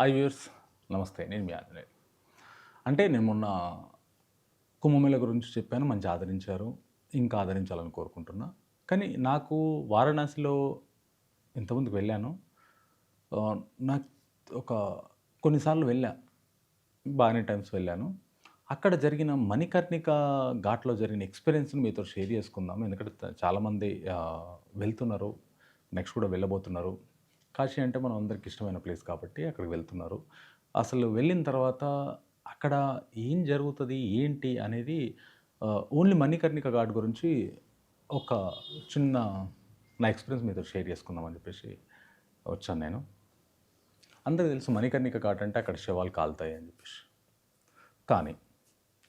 I viewers నమస్తే. నేను మీ ఆంజనేయ అంటే నేను మొన్న కుంభమేళ గురించి చెప్పాను మంచి ఆదరించారు ఇంకా ఆదరించాలని కోరుకుంటున్నా. కానీ నాకు వారణాసిలో ఇంతకుముందుకు వెళ్ళాను. నాకు ఒక కొన్నిసార్లు వెళ్ళా బాగానే టైమ్స్ వెళ్ళాను. అక్కడ జరిగిన మణికర్ణిక ఘాట్లో జరిగిన ఎక్స్పీరియన్స్ని మీతో షేర్ చేసుకుందాం ఎందుకంటే చాలామంది వెళ్తున్నారు నెక్స్ట్ కూడా వెళ్ళబోతున్నారు. కాశీ అంటే మనం అందరికి ఇష్టమైన ప్లేస్ కాబట్టి అక్కడికి వెళ్తున్నారు. అసలు వెళ్ళిన తర్వాత అక్కడ ఏం జరుగుతుంది ఏంటి అనేది ఓన్లీ మణికర్ణిక ఘాట్ గురించి ఒక చిన్న నా ఎక్స్పీరియన్స్ మీతో షేర్ చేసుకుందామని చెప్పేసి వచ్చాను నేను. అందరికి తెలుసు మణికర్ణిక ఘాట్ అంటే అక్కడ శవాలు కాలుతాయి అని చెప్పేసి. కానీ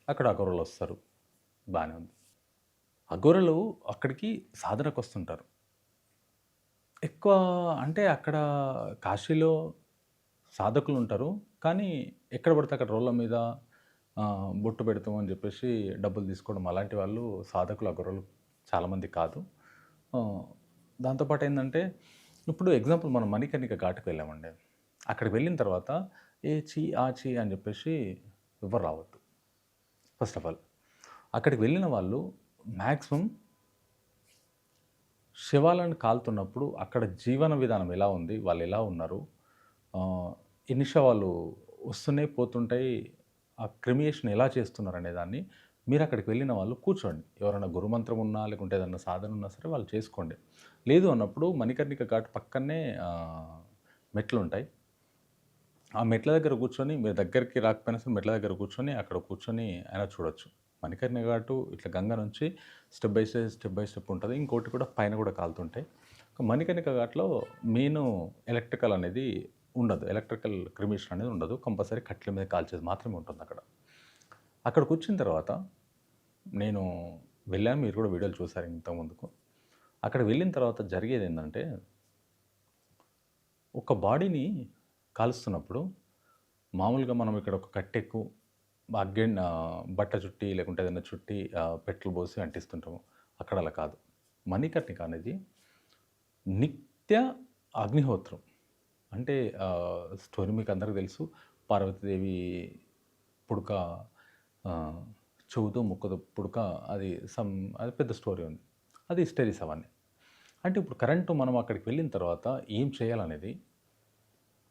అక్కడ అగోరలు వస్తారు. బాగానే ఉంది. అఘోరలు అక్కడికి సాధనకు వస్తుంటారు. ఎక్కువ అంటే అక్కడ కాశీలో సాధకులు ఉంటారు. కానీ ఎక్కడ పడితే అక్కడ రోళ్ళ మీద ఆ, బొట్టు పెడతాం అని చెప్పేసి డబ్బులు తీసుకోవడం అలాంటి వాళ్ళు సాధకులు అఘోరలు చాలామంది కాదు. ఆ, దాంతోపాటు ఏంటంటే ఇప్పుడు ఎగ్జాంపుల్ మనం మణికర్ణిక ఘాటుకు వెళ్ళామండి. అక్కడికి వెళ్ళిన తర్వాత ఏ చీ ఆ చీ అని చెప్పేసి ఎవరు రావద్దు. ఫస్ట్ ఆఫ్ ఆల్ అక్కడికి వెళ్ళిన వాళ్ళు మ్యాక్సిమం శివాలను కాలుతున్నప్పుడు అక్కడ జీవన విధానం ఎలా ఉంది? వాళ్ళు ఎలా ఉన్నారు? ఆ, వాళ్ళు వస్తూనే పోతుంటాయి. ఆ క్రిమియేషన్ ఎలా చేస్తున్నారు అనే దాన్ని మీరు అక్కడికి వెళ్ళిన వాళ్ళు కూర్చోండి. ఎవరైనా గురుమంత్రం ఉన్నా లేకుంటే ఏదైనా సాధన ఉన్నా సరే వాళ్ళు చేసుకోండి. లేదు అన్నప్పుడు మణికర్ణిక ఘాట్ పక్కనే మెట్లు ఉంటాయి. ఆ మెట్ల దగ్గర కూర్చొని మీరు దగ్గరికి రాకపోయినా సరే మెట్ల దగ్గర కూర్చొని అక్కడ కూర్చొని అయినా చూడొచ్చు. మణికర్ణి ఘాటు ఇట్లా గంగ నుంచి step by step step by step ఉంటుంది. ఇంకోటి కూడా పైన కూడా కాలుతుంటాయి. మణికర్ణిక ఘాట్లో మెయిన్ ఎలక్ట్రికల్ అనేది ఉండదు. ఎలక్ట్రికల్ క్రిమిషన్ అనేది ఉండదు. కంపల్సరీ కట్టెల మీద కాల్చేది మాత్రమే ఉంటుంది అక్కడ. అక్కడికి వచ్చిన తర్వాత నేను వెళ్ళాను. మీరు కూడా వీడియోలు చూసారు ఇంత ముందుకు అక్కడ వెళ్ళిన తర్వాత జరిగేది ఏంటంటే ఒక బాడీని కాలుస్తున్నప్పుడు మామూలుగా మనం ఇక్కడ ఒక కట్టెక్కు అగ్గే బట్ట చుట్టి లేకుంటే ఏదైనా చుట్టి ఆ, పోసి అంటిస్తుంటాము. అక్కడ అలా కాదు. మణికర్ణిక అనేది నిత్య అగ్నిహోత్రం. అంటే స్టోరీ మీకు అందరికీ తెలుసు. పార్వతీదేవి పుడక చెవుతూ చెవుతో పుడక అది సమ్ అది పెద్ద స్టోరీ ఉంది. అది హిస్టరీస్ అవన్నీ. అంటే ఇప్పుడు కరెంటు మనం అక్కడికి వెళ్ళిన తర్వాత ఏం చేయాలనేది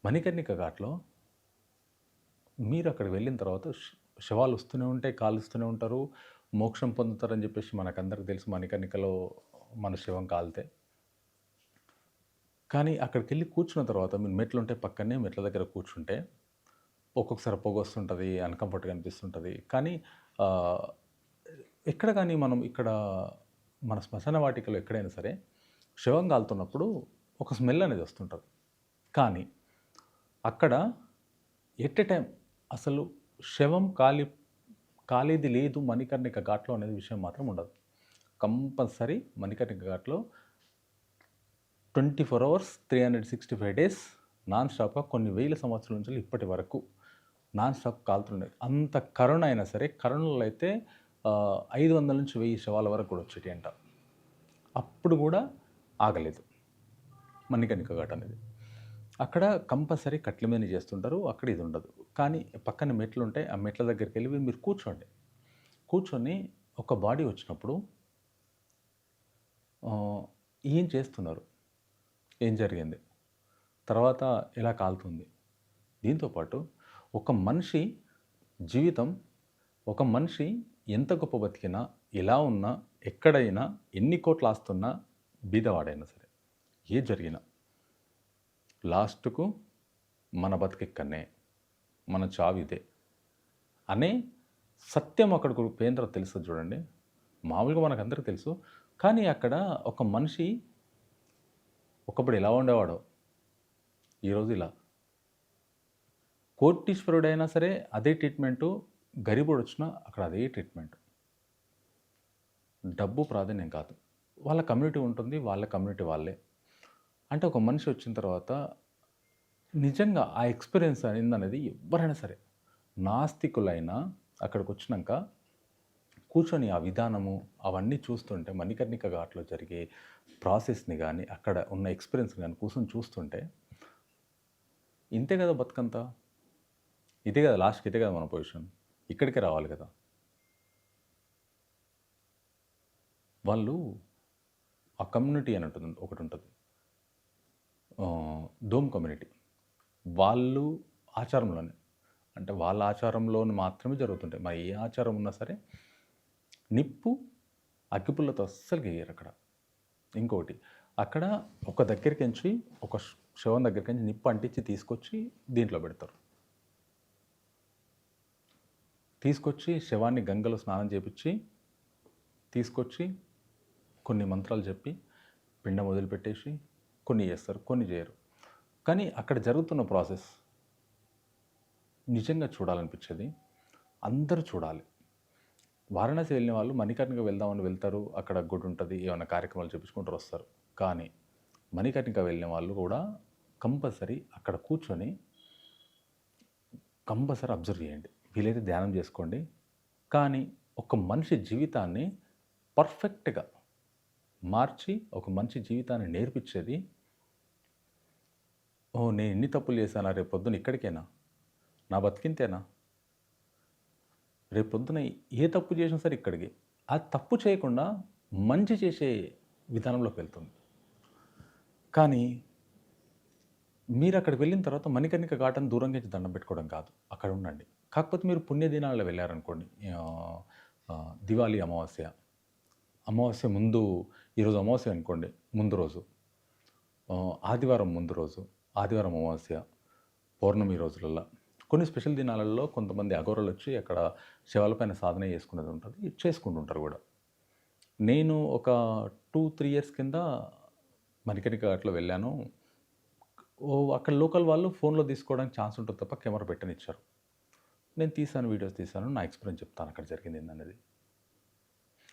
మణికర్ణిక ఘాట్లో మీరు అక్కడికి వెళ్ళిన తర్వాత శవాలు వస్తూనే ఉంటాయి కాలుస్తూనే ఉంటారు. మోక్షం పొందుతారని చెప్పేసి మనకందరికి తెలుసు. మణికర్ణికలో మన శవం కాలితే. కానీ అక్కడికి వెళ్ళి కూర్చున్న తర్వాత మీరు మెట్లు ఉంటే పక్కనే మెట్ల దగ్గర కూర్చుంటే ఒక్కొక్కసారి పొగ వస్తుంటుంది అన్కంఫర్ట్గా అనిపిస్తుంటుంది. కానీ ఎక్కడ కానీ మనం ఇక్కడ మన శ్మశాన వాటికలో ఎక్కడైనా సరే శవం కాలుతున్నప్పుడు ఒక స్మెల్ అనేది వస్తుంటుంది. కానీ అక్కడ ఎట్ ఎ టైం అసలు శవం కాలి కాలేది లేదు మణికర్ణిక ఘాట్లో అనేది విషయం మాత్రం ఉండదు. కంపల్సరీ మణికర్ణిక ఘాట్లో twenty four hours three hundred sixty five days non స్టాప్గా కొన్ని వేల సంవత్సరాల నుంచి ఇప్పటి వరకు నాన్ స్టాప్ కాలుతుండే అంత కరుణ అయినా సరే కరుణలో అయితే ఐదు వందల నుంచి వెయ్యి శవాల వరకు కూడా వచ్చేటి అంట. అప్పుడు కూడా ఆగలేదు మణికర్ణిక ఘాట్ అనేది. అక్కడ కంపల్సరీ కట్ల మీద చేస్తుంటారు అక్కడ ఇది ఉండదు. కానీ పక్కన మెట్లు ఉంటాయి ఆ మెట్ల దగ్గరికి వెళ్ళి మీరు కూర్చోండి. కూర్చొని ఒక బాడీ వచ్చినప్పుడు ఏం చేస్తున్నారు? ఏం జరిగింది? తర్వాత ఎలా కాలుతుంది. దీంతోపాటు ఒక మనిషి జీవితం ఒక మనిషి ఎంత గొప్ప బతికినా ఎలా ఉన్నా ఎక్కడైనా ఎన్ని కోట్లు ఆస్తున్నా బీదవాడైనా సరే ఏ జరిగినా లాస్ట్కు మన బతికెక్కనే మన చావు ఇదే అనే సత్యం అక్కడ పేంద్ర తెలుస్తుంది చూడండి. మామూలుగా మనకు అందరికీ తెలుసు. కానీ అక్కడ ఒక మనిషి ఒకప్పుడు ఎలా ఉండేవాడో ఈరోజు ఇలా. కోటీశ్వరుడైనా సరే అదే ట్రీట్మెంటు గరీబుడు వచ్చినా అక్కడ అదే ట్రీట్మెంట్. డబ్బు ప్రాధాన్యం కాదు. వాళ్ళ కమ్యూనిటీ ఉంటుంది వాళ్ళ కమ్యూనిటీ వాళ్ళే. అంటే ఒక మనిషి వచ్చిన తర్వాత నిజంగా ఆ ఎక్స్పీరియన్స్ అనేది ఎవరైనా సరే నాస్తికులైనా అక్కడికి వచ్చినాక కూర్చొని ఆ విధానము అవన్నీ చూస్తుంటే మణికర్ణిక ఘాట్లో జరిగే ప్రాసెస్ని కానీ అక్కడ ఉన్న ఎక్స్పీరియన్స్ కానీ కూర్చొని చూస్తుంటే ఇంతే కదా బతుకంతా? ఇదే కదా లాస్ట్కి ఇదే కదా మన పొజిషన్. ఇక్కడికే రావాలి కదా. వాళ్ళు ఆ కమ్యూనిటీ అని ఉంటుంది ఒకటి ఉంటుంది ఆ, దోమ్ కమ్యూనిటీ. వాళ్ళు ఆచారంలోనే. అంటే వాళ్ళ ఆచారంలో మాత్రమే జరుగుతుంటాయి. మరి ఏ ఆచారం ఉన్నా సరే నిప్పు అగ్గిపుల్లతో అస్సలు గేయరు అక్కడ. ఇంకొకటి అక్కడ ఒక దగ్గరికి నుంచి ఒక శవం దగ్గరికి నుంచి నిప్పు అంటించి తీసుకొచ్చి దీంట్లో పెడతారు. తీసుకొచ్చి శవాన్ని గంగలో స్నానం చేపించి తీసుకొచ్చి కొన్ని మంత్రాలు చెప్పి పిండం వదిలిపెట్టేసి కొన్ని చేస్తారు కొన్ని చేయరు. కానీ అక్కడ జరుగుతున్న ప్రాసెస్ నిజంగా చూడాలనిపించేది అందరూ చూడాలి. వారణాసి వెళ్ళిన వాళ్ళు మణికర్ణిక వెళ్దామని వెళ్తారు అక్కడ గుడి ఉంటుంది ఏమైనా కార్యక్రమాలు చూపించుకుంటూ వస్తారు. కానీ మణికర్ణిక వెళ్ళిన వాళ్ళు కూడా కంపల్సరీ అక్కడ కూర్చొని కంపల్సరీ అబ్జర్వ్ చేయండి. వీలైతే ధ్యానం చేసుకోండి. కానీ ఒక మనిషి జీవితాన్ని పర్ఫెక్ట్గా మార్చి ఒక మంచి జీవితాన్ని నేర్పించేది ఓ నేను ఎన్ని తప్పులు చేశానా? రేపు పొద్దున ఇక్కడికేనా? నా బతికింతేనా? రేపు పొద్దున ఏ తప్పు చేసినా సరే ఇక్కడికి. ఆ తప్పు చేయకుండా మంచి చేసే విధానంలోకి వెళ్తుంది. కానీ మీరు అక్కడికి వెళ్ళిన తర్వాత మణికర్ణిక ఘాటను దూరంగా నుంచి దండం పెట్టుకోవడం కాదు అక్కడ ఉండండి. కాకపోతే మీరు పుణ్యదినాల్లో వెళ్ళారనుకోండి దివాళీ అమావాస్య. అమావాస్య ముందు ఈరోజు అమావాస్య అనుకోండి ముందు రోజు. ఆదివారం ముందు రోజు ఆదివారం అమావాస్య పౌర్ణమి రోజులలో కొన్ని స్పెషల్ దినాలలో కొంతమంది అఘోరలు వచ్చి అక్కడ శవాలపైన సాధన చేసుకునేది ఉంటుంది చేసుకుంటుంటారు కూడా. నేను ఒక టూ త్రీ ఇయర్స్ కింద మణికనిక అట్లా వెళ్ళాను. అక్కడ లోకల్ వాళ్ళు ఫోన్లో తీసుకోవడానికి ఛాన్స్ ఉంటుంది తప్ప కెమెరా పెట్టనిచ్చారు. నేను తీసాను వీడియోస్ తీసాను నా ఎక్స్పీరియన్స్ చెప్తాను అక్కడ జరిగింది ఏందనేది.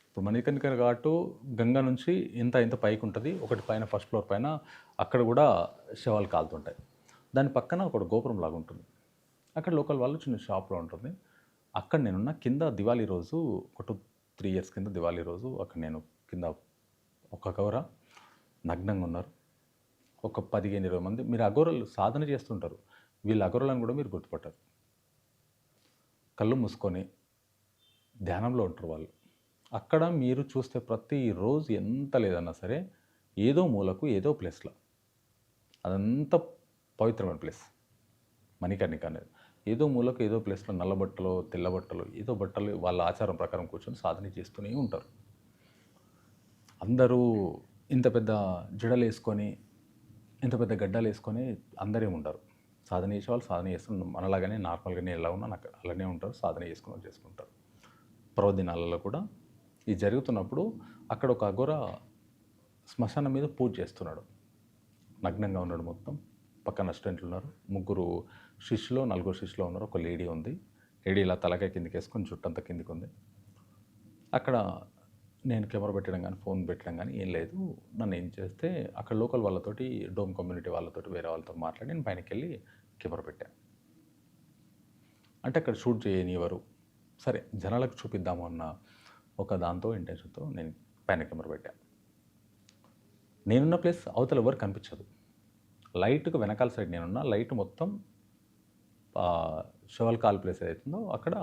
ఇప్పుడు మణికర్ణిక ఘాటు గంగా నుంచి ఇంత ఇంత పైకి ఉంటుంది. ఒకటి పైన ఫస్ట్ ఫ్లోర్ పైన అక్కడ కూడా శవాలు కాలుతుంటాయి. దాని పక్కన ఒక గోపురం లాగా ఉంటుంది. అక్కడ లోకల్ వాళ్ళు చిన్న షాప్లో ఉంటుంది. అక్కడ నేనున్న కింద దివాళీ రోజు ఒక టూ త్రీ ఇయర్స్ కింద దివాళీ రోజు అక్కడ నేను కింద ఒక గౌర నగ్నంగా ఉన్నారు. ఒక పదిహేను ఇరవై మంది మీరు అగౌరలు సాధన చేస్తుంటారు. వీళ్ళ అగౌరలను కూడా మీరు గుర్తుపట్టారు. కళ్ళు మూసుకొని ధ్యానంలో ఉంటారు వాళ్ళు. అక్కడ మీరు చూస్తే ప్రతిరోజు ఎంత లేదన్నా సరే ఏదో మూలకు ఏదో ప్లేస్లో. అదంతా పవిత్రమైన ప్లేస్. మణికర్ణిక అనేది ఏదో మూలకు ఏదో ప్లేస్లో నల్ల బట్టలు తెల్ల బట్టలు ఏదో బట్టలు వాళ్ళ ఆచారం ప్రకారం కూర్చొని సాధన చేస్తూనే ఉంటారు. అందరూ ఇంత పెద్ద జడలు వేసుకొని ఇంత పెద్ద గడ్డలు వేసుకొని అందరే ఉంటారు సాధన చేసే వాళ్ళు సాధన చేస్తున్నారు మనలాగానే నార్మల్గానే ఎలా ఉన్నా నాకు అలానే ఉంటారు. సాధన చేసుకుని చేసుకుంటారు. పర్వదినాలలో కూడా ఇది జరుగుతున్నప్పుడు అక్కడ ఒక అఘోర శ్మశానం మీద పూజ చేస్తున్నాడు. నగ్నంగా ఉన్నాడు మొత్తం. పక్కన అసిస్టెంట్లు ఉన్నారు. ముగ్గురు శిష్యులు నలుగురు శిష్యులు ఉన్నారు. ఒక లేడీ ఉంది. లేడీ ఇలా తలకాయ కిందకి వేసుకొని జుట్టంతా కిందికి ఉంది అక్కడ నేను కెమెరా పెట్టడం కానీ ఫోన్ పెట్టడం కానీ ఏం లేదు. నన్ను ఏం చేస్తే అక్కడ లోకల్ వాళ్ళతోటి డోమ్ కమ్యూనిటీ వాళ్ళతోటి వేరే వాళ్ళతో మాట్లాడి నేను పైనకి వెళ్ళి కెమెరా పెట్టాను అంటే అక్కడ షూట్ చేయనివ్వరు. సరే జనాలకు చూపిద్దాము అన్న ఒక దాంతో ఇంటెన్షన్తో నేను పైన కెమెరా పెట్టాను నేనున్న ప్లేస్ అవతల ఎవరు కనిపించదు. లైట్కు వెనకాల సైడ్ నేనున్నా లైట్ మొత్తం షవల్ కాల్ ప్లేస్ ఏదైతుందో అక్కడ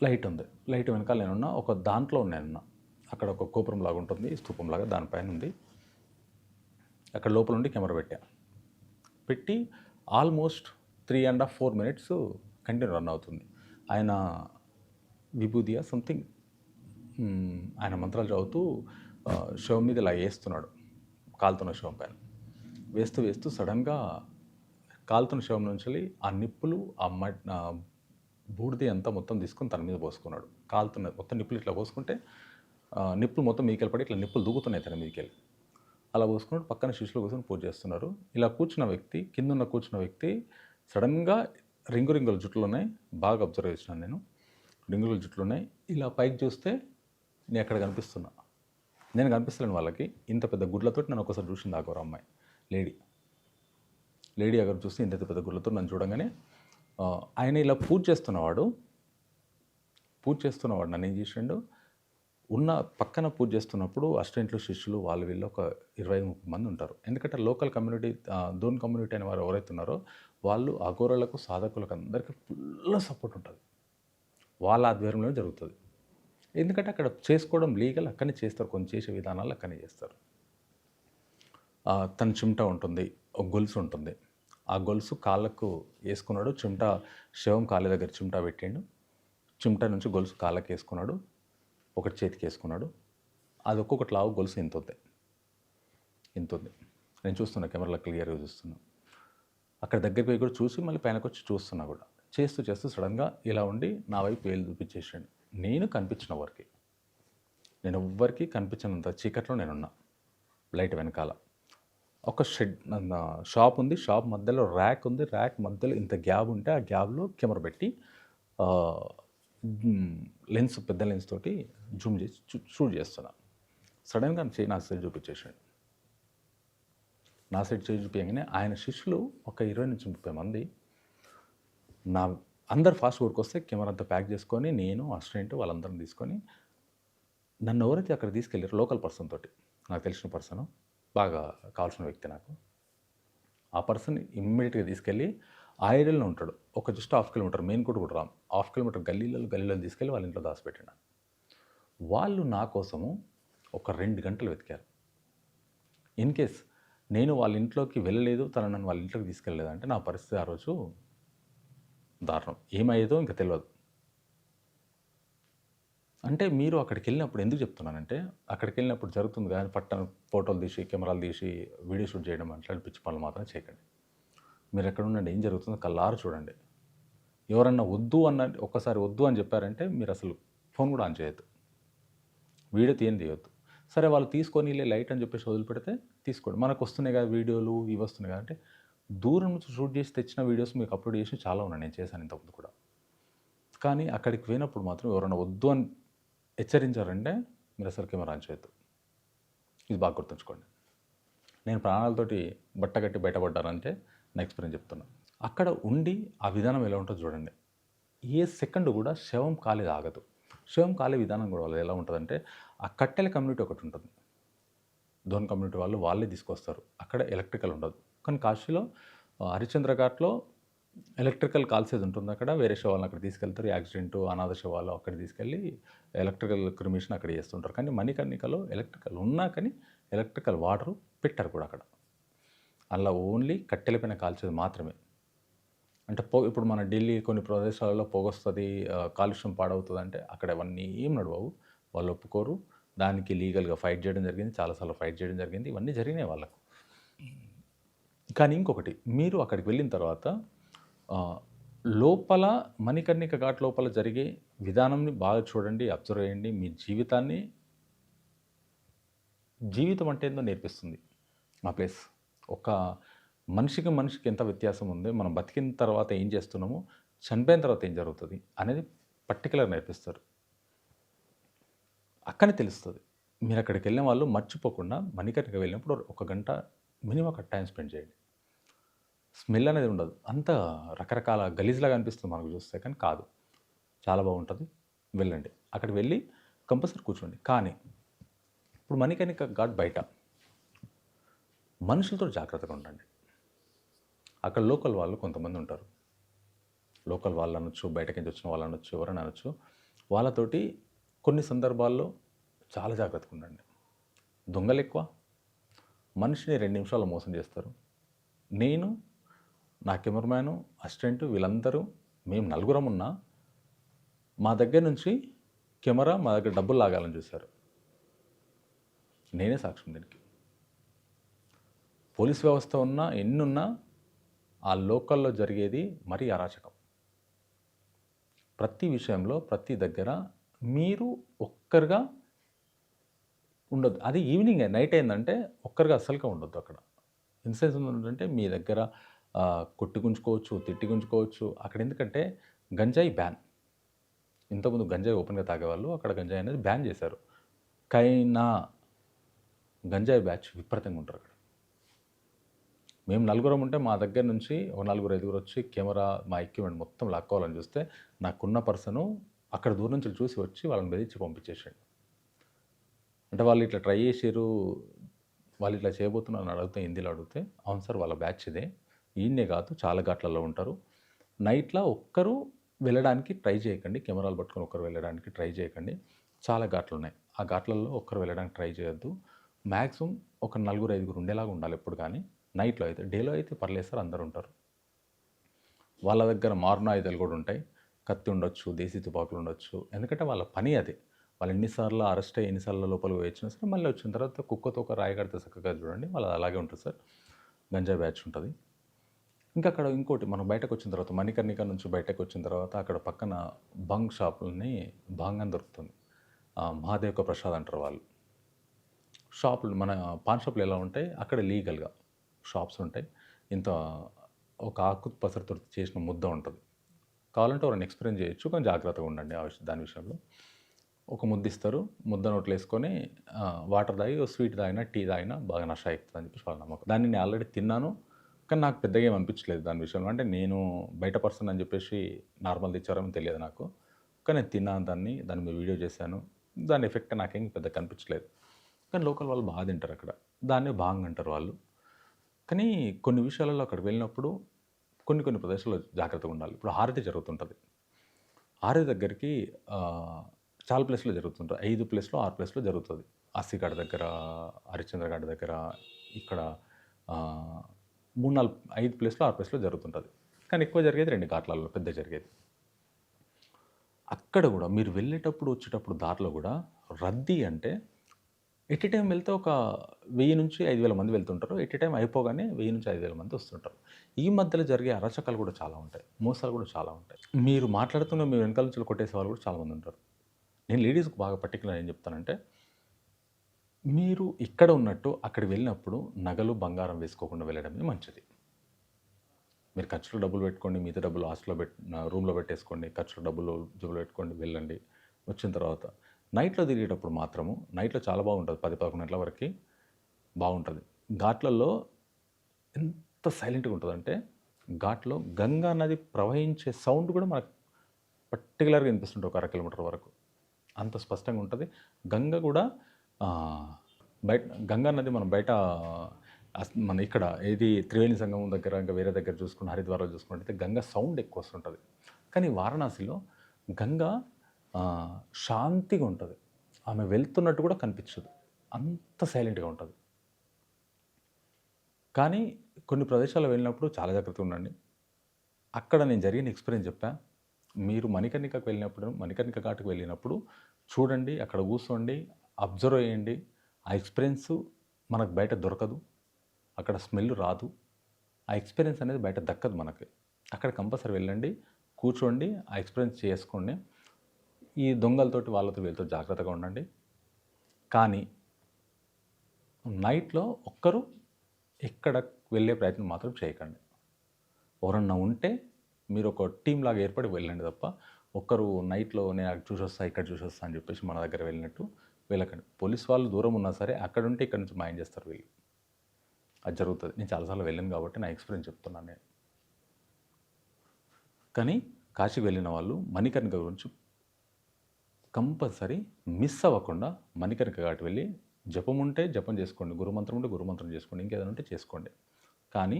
లైట్ ఉంది. లైట్ వెనకాల నేనున్నా ఒక దాంట్లో నేనున్నా. అక్కడ ఒక గోపురం లాగా ఉంటుంది స్థూపం లాగా దానిపైన ఉంది. అక్కడ లోపల ఉండి కెమెరా పెట్టా. పెట్టి almost three and half four minutes continue run అవుతుంది. ఆయన విభూదియా సంథింగ్. ఆయన మంత్రాలు చదువుతూ శవం మీద ఇలా వేస్తున్నాడు. కాలుతున్న శవం పైన. వేస్తూ వేస్తూ సడన్గా కాలుతున్న శవం నుంచి ఆ నిప్పులు ఆ మట్ అంతా మొత్తం తీసుకొని తన మీద పోసుకున్నాడు. కాలుతున్న మొత్తం నిప్పులు ఇట్లా పోసుకుంటే నిప్పులు మొత్తం మీకెళ్ళి పడి ఇట్లా నిప్పులు దూకుతున్నాయి తన మీదకెళ్ళి అలా పోసుకున్నాడు పక్కన శిష్యులు కూర్చొని పూజ చేస్తున్నారు. ఇలా కూర్చున్న వ్యక్తి కింద ఉన్న కూర్చున్న వ్యక్తి సడన్గా రింగు రింగుల జుట్లు ఉన్నాయి. బాగా అబ్జర్వ్ చేసినాను నేను. రింగుల జుట్లు ఉన్నాయి ఇలా పైకి చూస్తే నేను ఎక్కడ కనిపిస్తున్నా? నేను కనిపిస్తున్నాను వాళ్ళకి. ఇంత పెద్ద గుడ్లతో నన్ను ఒకసారి చూసింది ఆకోరు అమ్మాయి. లేడీ. లేడీ అక్కడ చూస్తే ఇంత పెద్ద గుడ్లతో నన్ను చూడంగానే ఆయన ఇలా పూజ చేస్తున్నవాడు పూజ చేస్తున్నవాడు నన్ను ఏం చేసిండు? ఉన్న పక్కన పూజ చేస్తున్నప్పుడు అసిస్టెంట్లు శిష్యులు వాళ్ళు వీళ్ళు ఒక ఇరవై ముప్పై మంది ఉంటారు. ఎందుకంటే లోకల్ కమ్యూనిటీ దోన్ కమ్యూనిటీ అనే వారు ఎవరైతే ఉన్నారో వాళ్ళు అఘోరలకు సాధకులకు అందరికీ ఫుల్ సపోర్ట్ ఉంటుంది. వాళ్ళ ఆధ్వర్యంలో జరుగుతుంది. ఎందుకంటే అక్కడ చేసుకోవడం లీగల్ అక్కడనే చేస్తారు. కొన్ని చేసే విధానాలు అక్కడనే చేస్తారు. తన చిమ్ట ఉంటుంది. ఒక గొలుసు ఉంటుంది. ఆ గొలుసు కాళ్ళకు వేసుకున్నాడు. చిమ్ట శవం కాళ్ళ దగ్గర చిమ్ట పెట్టిండు. చిమ్ట నుంచి గొలుసు కాళ్ళకి వేసుకున్నాడు. ఒకటి చేతికి వేసుకున్నాడు. అది ఒక్కొక్కటి లావు గొలుసు ఇంత ఉంది ఇంత ఉంది నేను చూస్తున్నా కెమెరాలో క్లియర్గా చూస్తున్నా. అక్కడ దగ్గరికి పోయి కూడా చూసి మళ్ళీ పైనకొచ్చి చూస్తున్నా కూడా. చేస్తూ చేస్తూ సడన్గా ఇలా ఉండి నా వైపు వేలు చూపించేసాడు నేను కనిపించిన వారికి. నేను ఎవ్వరికి కనిపించినంత చీకట్లో నేనున్నా లైట్ వెనకాల. ఒక షెడ్ నా షాప్ ఉంది. షాప్ మధ్యలో ర్యాక్ ఉంది. ర్యాక్ మధ్యలో ఇంత గ్యాబ్ ఉంటే ఆ గ్యాబ్లో కెమెరా పెట్టి లెన్స్ పెద్ద లెన్స్ తోటి జూమ్ చేసి చూ- షూట్ చేస్తున్నా. సడన్గా చేయి నా సైడ్ చూపించేసాడు నా సైడ్ చేయి చూపించగానే ఆయన శిష్యులు ఒక ఇరవై నుంచి ముప్పై మంది నా అందరు ఫాస్ట్ ఊరికి వస్తే కెమెరా అంతా ప్యాక్ చేసుకొని నేను అసిస్టెంట్ వాళ్ళందరం తీసుకొని నన్ను ఎవరైతే అక్కడ తీసుకెళ్ళారు లోకల్ పర్సన్ తోటి నాకు తెలిసిన పర్సన్ బాగా కావాల్సిన వ్యక్తి నాకు ఆ పర్సన్ ఇమ్మీడియట్గా తీసుకెళ్ళి ఆ ఏరియాలో ఉంటాడు. ఒక జస్ట్ హాఫ్ కిలోమీటర్ మెయిన్ కూడా కూడా రామ్. హాఫ్ కిలోమీటర్ గల్లీలలో గల్లీలో తీసుకెళ్ళి వాళ్ళ ఇంట్లో దాచిపెట్టాను వాళ్ళు నా కోసము ఒక రెండు గంటలు వెతికారు. ఇన్ కేస్ నేను వాళ్ళ ఇంట్లోకి వెళ్ళలేదు తను నన్ను వాళ్ళ ఇంట్లోకి తీసుకెళ్ళలేదు అంటే నా పరిస్థితి ఆ రోజు దారుణం. ఏమయ్యేదో ఇంకా తెలియదు అంటే మీరు అక్కడికి వెళ్ళినప్పుడు ఎందుకు చెప్తున్నానంటే అక్కడికి వెళ్ళినప్పుడు జరుగుతుంది కానీ పట్టణ ఫోటోలు తీసి కెమెరాలు తీసి వీడియో షూట్ చేయడం అట్లాంటి పిచ్చి పనులు మాత్రం చేయకండి. మీరు ఎక్కడ ఉండండి ఏం జరుగుతుందో కల్లారు చూడండి. ఎవరన్నా వద్దు అన్న ఒక్కసారి వద్దు అని చెప్పారంటే మీరు అసలు ఫోన్ కూడా ఆన్ చేయొద్దు. వీడియో తీయని తీయొద్దు. సరే వాళ్ళు తీసుకొని లైట్ అని చెప్పేసి వదిలిపెడితే తీసుకోండి. మనకు వస్తున్నాయి కదా వీడియోలు ఇవి వస్తున్నాయి కదా అంటే దూరం నుంచి షూట్ చేసి తెచ్చిన వీడియోస్ మీకు అప్లోడ్ చేసి చాలా ఉన్నాయి. నేను చేశాను ఇంతకుముందు కూడా. కానీ అక్కడికి పోయినప్పుడు మాత్రం ఎవరైనా వద్దు అని హెచ్చరించారంటే మీరు అసలు కెమెరా ఆన్ చేయొద్దు. ఇది బాగా గుర్తుంచుకోండి. నేను ప్రాణాలతోటి బట్టగట్టి బయటపడ్డారంటే నా ఎక్స్పీరియన్స్ చెప్తున్నా. అక్కడ ఉండి ఆ విధానం ఎలా ఉంటుందో చూడండి. ఏ సెకండ్ కూడా శవం కాలేదు ఆగదు. శవం కాలే విధానం కూడా వాళ్ళు ఎలా ఉంటుందంటే ఆ కట్టెల కమ్యూనిటీ ఒకటి ఉంటుంది. ధోన్ కమ్యూనిటీ వాళ్ళు వాళ్ళే తీసుకొస్తారు. అక్కడ ఎలక్ట్రికల్ ఉండదు. కానీ కాశీలో హరిచంద్ర ఘాట్లో ఎలక్ట్రికల్ కాల్సేది ఉంటుంది అక్కడ. వేరే శవాలను అక్కడ తీసుకెళ్తారు. యాక్సిడెంట్ అనాథ శవాలు అక్కడ తీసుకెళ్ళి ఎలక్ట్రికల్ క్రిమిషన్ అక్కడ చేస్తుంటారు. కానీ మణికర్ణికలో ఎలక్ట్రికల్ ఉన్నా కానీ ఎలక్ట్రికల్ వాటర్ పెట్టారు కూడా అక్కడ. అలా ఓన్లీ కట్టెల పైన కాల్చేది మాత్రమే. అంటే పొగ ఇప్పుడు మన ఢిల్లీ కొన్ని ప్రదేశాలలో పొగొస్తుంది కాలుష్యం పాడవుతుంది అంటే అక్కడ ఇవన్నీ ఏం నడవవు వాళ్ళు ఒప్పుకోరు. దానికి లీగల్గా ఫైట్ చేయడం జరిగింది. చాలాసార్లు ఫైట్ చేయడం జరిగింది. ఇవన్నీ జరిగినాయి వాళ్ళకు. కానీ ఇంకొకటి మీరు అక్కడికి వెళ్ళిన తర్వాత లోపల మణికర్ణిక ఘాట్ లోపల జరిగే విధానంని బాగా చూడండి అబ్జర్వ్ చేయండి మీ జీవితాన్ని జీవితం అంటే ఏందో నేర్పిస్తుంది ఆ ప్లేస్. ఒక మనిషికి మనిషికి ఎంత వ్యత్యాసం ఉంది మనం బతికిన తర్వాత ఏం చేస్తున్నామో చనిపోయిన తర్వాత ఏం జరుగుతుంది అనేది పర్టికులర్ నేర్పిస్తారు. అక్కడే తెలుస్తుంది. మీరు అక్కడికి వెళ్ళిన వాళ్ళు మర్చిపోకుండా మణికర్ణిక వెళ్ళినప్పుడు ఒక గంట మినిమం అక్కడ టైం స్పెండ్ చేయండి. స్మెల్ అనేది ఉండదు. అంత రకరకాల గలీజ్లాగా అనిపిస్తుంది మనకు చూస్తే కానీ కాదు. చాలా బాగుంటుంది. వెళ్ళండి. అక్కడికి వెళ్ళి కంపల్సరీ కూర్చోండి. కానీ ఇప్పుడు మణికర్ణిక ఘాట్ బయట. మనుషులతో జాగ్రత్తగా ఉండండి. అక్కడ లోకల్ వాళ్ళు కొంతమంది ఉంటారు. లోకల్ వాళ్ళు అనొచ్చు బయటకి నుంచి వచ్చిన వాళ్ళు అనొచ్చు ఎవరైనా అనొచ్చు. వాళ్ళతోటి కొన్ని సందర్భాల్లో చాలా జాగ్రత్తగా ఉండండి. దొంగలు ఎక్కువ మనిషిని రెండు నిమిషాలు మోసం చేస్తారు. నేను నా కెమెరామ్యాను అసిస్టెంట్ వీళ్ళందరూ మేము నలుగురం ఉన్నా మా దగ్గర నుంచి కెమెరా మా దగ్గర డబ్బులు లాగాలని చూశారు. నేనే సాక్ష్యం దీనికి. పోలీస్ వ్యవస్థ ఉన్నా ఎన్నున్నా ఆ లోకల్లో జరిగేది మరీ అరాచకం. ప్రతి విషయంలో ప్రతి దగ్గర మీరు ఒక్కరుగా ఉండొద్దు. అది ఈవినింగ్. నైట్ అయిందంటే ఒక్కరిగా అసలుగా ఉండొద్దు అక్కడ. ఇన్సెన్స్ ఏంటంటే మీ దగ్గర కొట్టి గుంజుకోవచ్చు తిట్టి గుంజుకోవచ్చు అక్కడ ఎందుకంటే గంజాయి బ్యాన్. ఇంతకుముందు గంజాయి ఓపెన్గా తాగేవాళ్ళు అక్కడ గంజాయి అనేది బ్యాన్ చేశారు. కైనా గంజాయి బ్యాచ్ విపరీతంగా ఉంటారు అక్కడ. మేము నలుగురం ఉంటే మా దగ్గర నుంచి ఒక నలుగురు ఐదుగురు వచ్చి కెమెరా మా ఎక్విప్మెంట్ మొత్తం లాక్కోవాలని చూస్తే నాకున్న పర్సను అక్కడ దూరం నుంచి చూసి వచ్చి వాళ్ళని బెదిరించి పంపించేసాడు అంటే వాళ్ళు ఇట్లా ట్రై చేసారు వాళ్ళు ఇట్లా చేయబోతున్నారని అని అడిగితే హిందీలో అడిగితే అవును సార్ వాళ్ళ బ్యాచ్ ఇదే. ఈయన్నే కాదు చాలా ఘాట్లలో ఉంటారు. నైట్లో ఒక్కరు వెళ్ళడానికి ట్రై చేయకండి. కెమెరాలు పట్టుకొని ఒక్కరు వెళ్ళడానికి ట్రై చేయకండి. చాలా ఘాట్లు ఉన్నాయి. ఆ ఘాట్లలో ఒక్కరు వెళ్ళడానికి ట్రై చేయొద్దు. మ్యాక్సిమం ఒక నలుగురు ఐదుగురు ఉండేలాగా ఉండాలి ఎప్పుడు కానీ. నైట్లో అయితే డేలో అయితే పర్లేదు సార్ అందరు ఉంటారు. వాళ్ళ దగ్గర మారునాయుధాలు కూడా ఉంటాయి. కత్తి ఉండొచ్చు దేశీ తుపాకులు ఉండొచ్చు. ఎందుకంటే వాళ్ళ పని అదే. వాళ్ళు ఎన్నిసార్లు అరెస్ట్ అయ్యి ఎన్నిసార్లు లోపలికి వచ్చినా సరే మళ్ళీ వచ్చిన తర్వాత కుక్కతో ఒక రాయి కడితే చక్కగా చూడండి. వాళ్ళు అలాగే ఉంటుంది సార్. గంజా బ్యాచ్ ఉంటుంది. ఇంకా అక్కడ ఇంకోటి మనం బయటకు వచ్చిన తర్వాత మణికర్ణిక నుంచి బయటకు వచ్చిన తర్వాత అక్కడ పక్కన బంగ్ షాపులని భాంగం దొరుకుతుంది. ఆ, మహాదేవక ప్రసాద్ అంటారు వాళ్ళు. షాపులు మన పాన్ షాపులు ఎలా ఉంటాయి? అక్కడ లీగల్గా షాప్స్ ఉంటాయి. ఇంత ఒక ఆకు పసరుతో చేసిన ముద్ద ఉంటుంది. కావాలంటే ఎవరైనా ఎక్స్పీరియన్స్ చేయొచ్చు. కొంచెం జాగ్రత్తగా ఉండండి దాని విషయంలో. ఒక ముద్దిస్తారు. ముద్ద నోట్లు వేసుకొని వాటర్ తాగి స్వీట్ తాగినా టీ తాగినా బాగా నష అవుతుంది అని చెప్పేసి వాళ్ళ నమ్మకం. దాన్ని నేను ఆల్రెడీ తిన్నాను. కానీ నాకు పెద్దగా ఏం అనిపించలేదు దాని విషయంలో. అంటే నేను బయట పర్సన్ అని చెప్పేసి నార్మల్ తెచ్చారని తెలియదు నాకు. కానీ నేను తిన్నాను దాన్ని దాని మీద వీడియో చేశాను. దాని ఎఫెక్ట్ నాకేం పెద్ద కనిపించలేదు. కానీ లోకల్ వాళ్ళు బాగా తింటారు అక్కడ. దాన్ని బాగా అంటారు వాళ్ళు. కానీ కొన్ని విషయాలలో అక్కడ వెళ్ళినప్పుడు కొన్ని కొన్ని ప్రదేశాల్లో జాగ్రత్తగా ఉండాలి. ఇప్పుడు హారతి జరుగుతుంటుంది. హారతి దగ్గరికి చాలా ప్లేస్లో జరుగుతుంటారు ఐదు ప్లేస్లో ఆరు ప్లేస్లో జరుగుతుంది. అస్సిఘాట్ దగ్గర హరిశ్చంద్రఘాట్ దగ్గర ఇక్కడ మూడు నాలుగు ఐదు ప్లేస్లో ఆరు ప్లేస్లో జరుగుతుంటుంది. కానీ ఎక్కువ జరిగేది రెండు ఘాట్లలో పెద్ద జరిగేది. అక్కడ కూడా మీరు వెళ్ళేటప్పుడు వచ్చేటప్పుడు దారిలో కూడా రద్దీ అంటే ఎట్ టైం వెళ్తే ఒక వెయ్యి నుంచి ఐదు వేల మంది వెళ్తుంటారు. ఎట్ టైం అయిపోగానే వెయ్యి నుంచి ఐదు వేల మంది వస్తుంటారు. ఈ మధ్యలో జరిగే అరచకాలు కూడా చాలా ఉంటాయి. మోసాలు కూడా చాలా ఉంటాయి. మీరు మాట్లాడుతున్న మీ వెనకాల నుంచి కొట్టేసే వాళ్ళు కూడా చాలామంది ఉంటారు. నేను లేడీస్కి బాగా పర్టికులర్ ఏం చెప్తానంటే మీరు ఇక్కడ ఉన్నట్టు అక్కడికి వెళ్ళినప్పుడు నగలు బంగారం వేసుకోకుండా వెళ్ళడమే మంచిది. మీరు ఖర్చులో డబ్బులు పెట్టుకోండి మిగతా డబ్బులు హాస్టల్లో పెట్ రూమ్లో పెట్టేసుకోండి ఖర్చులో డబ్బులు జబ్బులు పెట్టుకోండి వెళ్ళండి వచ్చిన తర్వాత నైట్లో తిరిగేటప్పుడు మాత్రము నైట్లో చాలా బాగుంటుంది పది పదకొండు గంటల వరకు బాగుంటుంది. ఘాట్లలో ఎంత సైలెంట్గా ఉంటుందంటే ఘాట్లో గంగా నది ప్రవహించే సౌండ్ కూడా మనకు పర్టికులర్గా వినిపిస్తుంటుంది ఒక అర కిలోమీటర్ వరకు. అంత స్పష్టంగా ఉంటుంది. గంగ కూడా బయట గంగా నది మనం బయట అస్- మన ఇక్కడ ఏది త్రివేణి సంగమం దగ్గర ఇంకా వేరే దగ్గర చూసుకుని హరిద్వారాలు చూసుకుంటే గంగ సౌండ్ ఎక్కువ వస్తుంటుంది. కానీ వారణాసిలో గంగ శాంతిగా ఉంటుంది. ఆమె వెళ్తున్నట్టు కూడా కనిపించదు. అంత సైలెంట్గా ఉంటుంది. కానీ కొన్ని ప్రదేశాలు వెళ్ళినప్పుడు చాలా జాగ్రత్తగా ఉండండి. అక్కడ నేను జరిగిన ఎక్స్పీరియన్స్ చెప్పా. మీరు మణికర్ణికకు వెళ్ళినప్పుడు మణికర్ణిక ఘాటుకు వెళ్ళినప్పుడు చూడండి అక్కడ కూర్చోండి అబ్జర్వ్ చేయండి. ఆ ఎక్స్పీరియన్స్ మనకు బయట దొరకదు. అక్కడ స్మెల్ రాదు. ఆ ఎక్స్పీరియన్స్ అనేది బయట దక్కదు మనకి. అక్కడ కంపల్సరీ వెళ్ళండి కూర్చోండి ఆ ఎక్స్పీరియన్స్ చేసుకోండి. ఈ దొంగలతోటి వాళ్ళతో వీళ్ళతో జాగ్రత్తగా ఉండండి. కానీ నైట్లో ఒక్కరు ఎక్కడ వెళ్ళే ప్రయత్నం మాత్రం చేయకండి. ఎవరన్నా ఉంటే మీరు ఒక టీం లాగా ఏర్పడి వెళ్ళండి తప్ప ఒక్కరు నైట్లో నేను అక్కడ చూసొస్తా ఇక్కడ చూసొస్తా అని చెప్పేసి మన దగ్గర వెళ్ళినట్టు వెళ్ళకండి. పోలీస్ వాళ్ళు దూరం ఉన్నా సరే అక్కడ ఉంటే ఇక్కడ నుంచి మాయం చేస్తారు వీళ్ళు? అది జరుగుతుంది. నేను చాలాసార్లు వెళ్ళాను కాబట్టి నా ఎక్స్పీరియన్స్ చెప్తున్నాను నేను. కానీ కాశీకి వెళ్ళిన వాళ్ళు మణికర్ణిక గురించి కంపల్సరీ మిస్ అవ్వకుండా మణికర్ణిక ఘాట్ వెళ్ళి జపం ఉంటే జపం చేసుకోండి గురుమంత్రం ఉంటే గురుమంత్రం చేసుకోండి ఇంకేదైనా ఉంటే చేసుకోండి. కానీ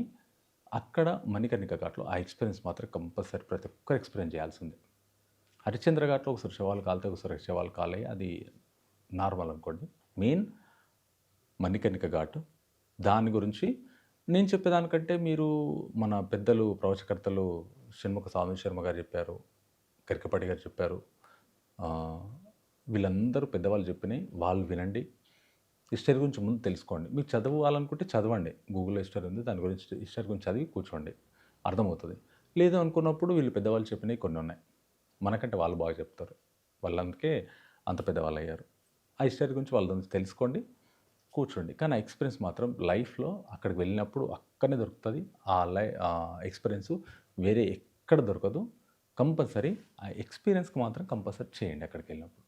అక్కడ మణికర్ణిక ఘాట్లో ఆ ఎక్స్పీరియన్స్ మాత్రం కంపల్సరీ ప్రతి ఒక్కరు ఎక్స్పీరియన్స్ చేయాల్సిందే. హరిశ్చంద్ర ఘాట్లో ఒకసారి శవాలు కాలితే ఒకసారి శవాలు కాలే అది నార్మల్ అనుకోండి. మెయిన్ మణికర్ణిక ఘాట్ దాని గురించి నేను చెప్పేదానికంటే మీరు మన పెద్దలు ప్రవచకర్తలు షణ్ముఖ స్వామి శర్మ గారు చెప్పారు కరికపాటి గారు చెప్పారు. వీళ్ళందరూ పెద్దవాళ్ళు చెప్పినాయి వాళ్ళు వినండి. హిస్టరీ గురించి ముందు తెలుసుకోండి. మీకు చదవాలనుకుంటే చదవండి. గూగుల్లో హిస్టరీ ఉంది. దాని గురించి హిస్టరీ గురించి చదివి కూర్చోండి. అర్థమవుతుంది. లేదు అనుకున్నప్పుడు వీళ్ళు పెద్దవాళ్ళు చెప్పినవి కొన్ని ఉన్నాయి. మనకంటే వాళ్ళు బాగా చెప్తారు. వాళ్ళందుకే అంత పెద్దవాళ్ళు అయ్యారు. ఆ హిస్టరీ గురించి వాళ్ళ గురించి తెలుసుకోండి. కూర్చోండి. కానీ ఆ ఎక్స్పీరియన్స్ మాత్రం లైఫ్లో అక్కడికి వెళ్ళినప్పుడు అక్కడనే దొరుకుతుంది. ఆ లై ఆ ఎక్స్పీరియన్స్ వేరే ఎక్కడ దొరకదు. కంపల్సరీ ఆ ఎక్స్పీరియన్స్కి మాత్రం కంపల్సరీ చేయండి అక్కడికి వెళ్ళినప్పుడు.